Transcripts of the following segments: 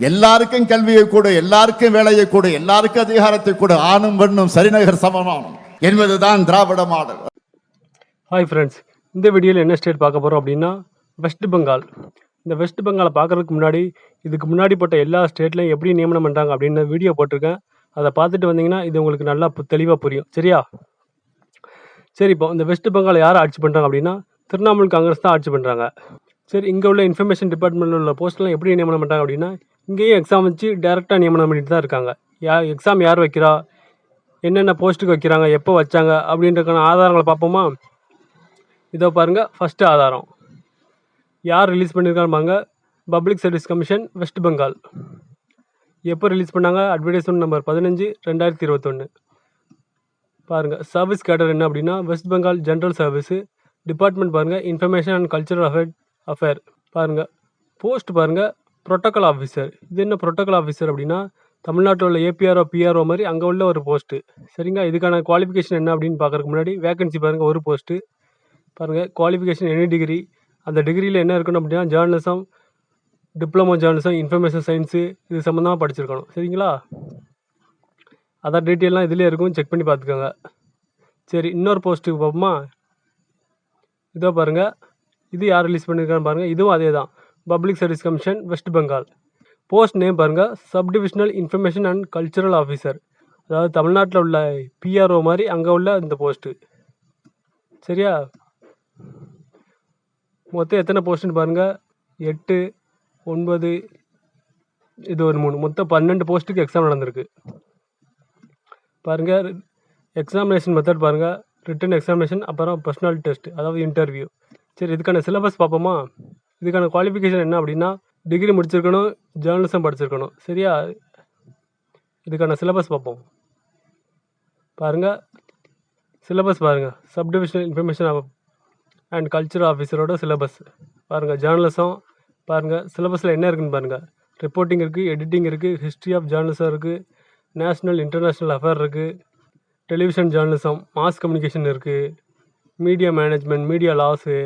எல்லாருக்கும் கல்வியை கொடு எல்லாருக்கும் வேலையை கொடு எல்லாருக்கும் அதிகாரத்தை கொடு. ஆணும் பெண்ணும் சரிநகர் சமமானம் என்பதுதான் திராவிட மாடல். ஹாய் ஃப்ரெண்ட்ஸ் இந்த வீடியோவில் என்ன ஸ்டேட் பார்க்க போகிறோம் அப்படின்னா வெஸ்ட் பெங்கால் இந்த வெஸ்ட் பெங்காலை பார்க்கறதுக்கு முன்னாடி இதுக்கு முன்னாடி போட்ட எல்லா ஸ்டேட்லையும் எப்படி நியமனம் பண்ணுறாங்க அப்படின்னு வீடியோ போட்டிருக்கேன். அதை பார்த்துட்டு வந்தீங்கன்னா இது உங்களுக்கு நல்லா தெளிவாக புரியும். சரியா? சரி இப்போ இந்த வெஸ்ட் பெங்காலை யார் ஆட்சி பண்ணுறாங்க அப்படின்னா திரிணாமுல் காங்கிரஸ் தான் ஆட்சி பண்ணுறாங்க சரி இங்கே உள்ள இன்ஃபர்மேஷன் டிபார்ட்மெண்ட்டில் உள்ள போஸ்ட்லாம் எப்படி நியமனம் பண்ணுறாங்க அப்படின்னா இங்கேயும் எக்ஸாம் வச்சு டேரெக்டாக நியமனம் பண்ணிட்டு தான் இருக்காங்க. யா எக்ஸாம் யார் வைக்கிறா? என்னென்ன போஸ்ட்டுக்கு வைக்கிறாங்க? எப்போ வச்சாங்க? அப்படின்றக்கான ஆதாரங்களை பார்ப்போமா? இதோ பாருங்கள் ஃபஸ்ட்டு ஆதாரம். யார் ரிலீஸ் பண்ணியிருக்காங்க public service commission West Bengal எப்போ ரிலீஸ் பண்ணாங்க? அட்வர்டைஸ்மெண்ட் நம்பர் பதினஞ்சு ரெண்டாயிரத்தி இருபத்தொன்று பாருங்க சர்வீஸ் கேடர் என்ன அப்படின்னா West Bengal general service department பாருங்கள் information and cultural affair affair பாருங்கள் போஸ்ட் பாருங்கள் ப்ரோட்டோக்கால் ஆஃபீஸர் இது என்ன ப்ரோட்டோக்கால் ஆஃபீஸர் அப்படின்னா தமிழ்நாட்டில் உள்ள ஏபிஆர்ஓ பிஆர்ஓ மாதிரி அங்கே உள்ள ஒரு போஸ்ட்டு சரிங்களா? இதுக்கான குவாலிஃபிகேஷன் என்ன அப்படின்னு பார்க்கறதுக்கு முன்னாடி வேகன்சி பாருங்க ஒரு போஸ்ட்டு பாருங்கள் குவாலிஃபிகேஷன் எனி டிகிரி அந்த டிகிரியில் என்ன இருக்கணும் அப்படின்னா journalism diploma journalism information science இது சம்மந்தமாக படிச்சிருக்கணும். சரிங்களா? அதான் டீட்டெயிலாம் இதிலே இருக்கும். செக் பண்ணி பார்த்துக்கோங்க. சரி இன்னொரு போஸ்ட்டுக்கு பார்ப்போமா இதோ பாருங்கள் இது யார் ரிலீஸ் பண்ணியிருக்கான்னு பாருங்கள் இதுவும் அதே தான் public service commission West Bengal post name பாருங்கள் sub divisional information and cultural officer அதாவது தமிழ்நாட்டில் உள்ள பிஆர்ஓ மாதிரி அங்கே உள்ள இந்த போஸ்ட்டு சரியா? மொத்தம் எத்தனை போஸ்ட்டுன்னு பாருங்கள் எட்டு ஒன்பது இது ஒரு மூணு. மொத்தம் பன்னெண்டு போஸ்ட்டுக்கு எக்ஸாம் நடந்திருக்கு. பாருங்கள் எக்ஸாமினேஷன் மெத்தட் பாருங்கள் ரிட்டன் எக்ஸாமினேஷன் அப்புறம் பர்சனல் டெஸ்ட் அதாவது இன்டர்வியூ சரி இதுக்கான சிலபஸ் பார்ப்போமா? இதுக்கான குவாலிஃபிகேஷன் என்ன அப்படின்னா டிகிரி முடிச்சிருக்கணும் ஜேர்னலிசம் படிச்சிருக்கணும். சரியா? இதுக்கான சிலபஸ் பார்ப்போம். பாருங்கள் சிலபஸ் பாருங்கள் sub divisional information and culture ஆஃபீஸரோட syllabus பாருங்கள் ஜேர்னலிசம் பாருங்கள் சிலபஸில் என்ன இருக்குன்னு பாருங்கள் ரிப்போர்ட்டிங் இருக்குது எடிட்டிங் இருக்குது ஹிஸ்ட்ரி ஆஃப் ஜேர்னலிசம் இருக்குது நேஷ்னல் இன்டர்நேஷ்னல் அஃபேர் இருக்குது டெலிவிஷன் ஜேர்னலிசம் மாஸ் கம்யூனிகேஷன் இருக்குது media management media laws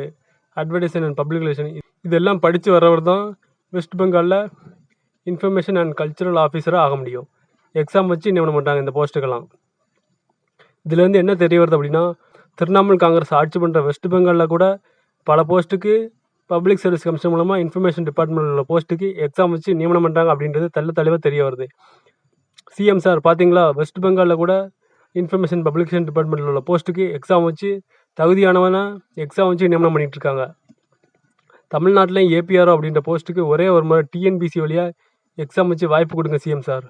advertisement and public relation இதெல்லாம் படித்து வரவர் தான் வெஸ்ட் பெங்காலில் இன்ஃபர்மேஷன் அண்ட் கல்ச்சுரல் ஆஃபீஸராக ஆக முடியும். எக்ஸாம் வச்சு நியமனம் பண்ணுறாங்க இந்த போஸ்ட்டுக்கெல்லாம் இதுலேருந்து என்ன தெரிய வருது அப்படின்னா திரிணாமுல் காங்கிரஸ் ஆட்சி பண்ணுற வெஸ்ட் பெங்காலில் கூட பல போஸ்ட்டுக்கு பப்ளிக் சர்வீஸ் கமிஷன் மூலமாக இன்ஃபர்மேஷன் டிபார்ட்மெண்ட் உள்ள போஸ்ட்டுக்கு எக்ஸாம் வச்சு நியமனம் பண்ணுறாங்க அப்படின்றது தள்ள தெளிவாக தெரிய வருது. சிஎம் சார் பார்த்தீங்களா வெஸ்ட் பெங்காலில் கூட இன்ஃபர்மேஷன் பப்ளிகேஷன் டிபார்ட்மெண்ட்டில் உள்ள போஸ்ட்டுக்கு எக்ஸாம் வச்சு தகுதியானவனா எக்ஸாம் வச்சு நியமனம் பண்ணிகிட்ருக்காங்க தமிழ்நாட்டிலையும் ஏபிஆர்ஓ அப்படின்ற போஸ்ட்டுக்கு ஒரே ஒரு முறை டிஎன்பிசி வழியாக எக்ஸாம் வச்சு வாய்ப்பு கொடுங்க சிஎம் சார்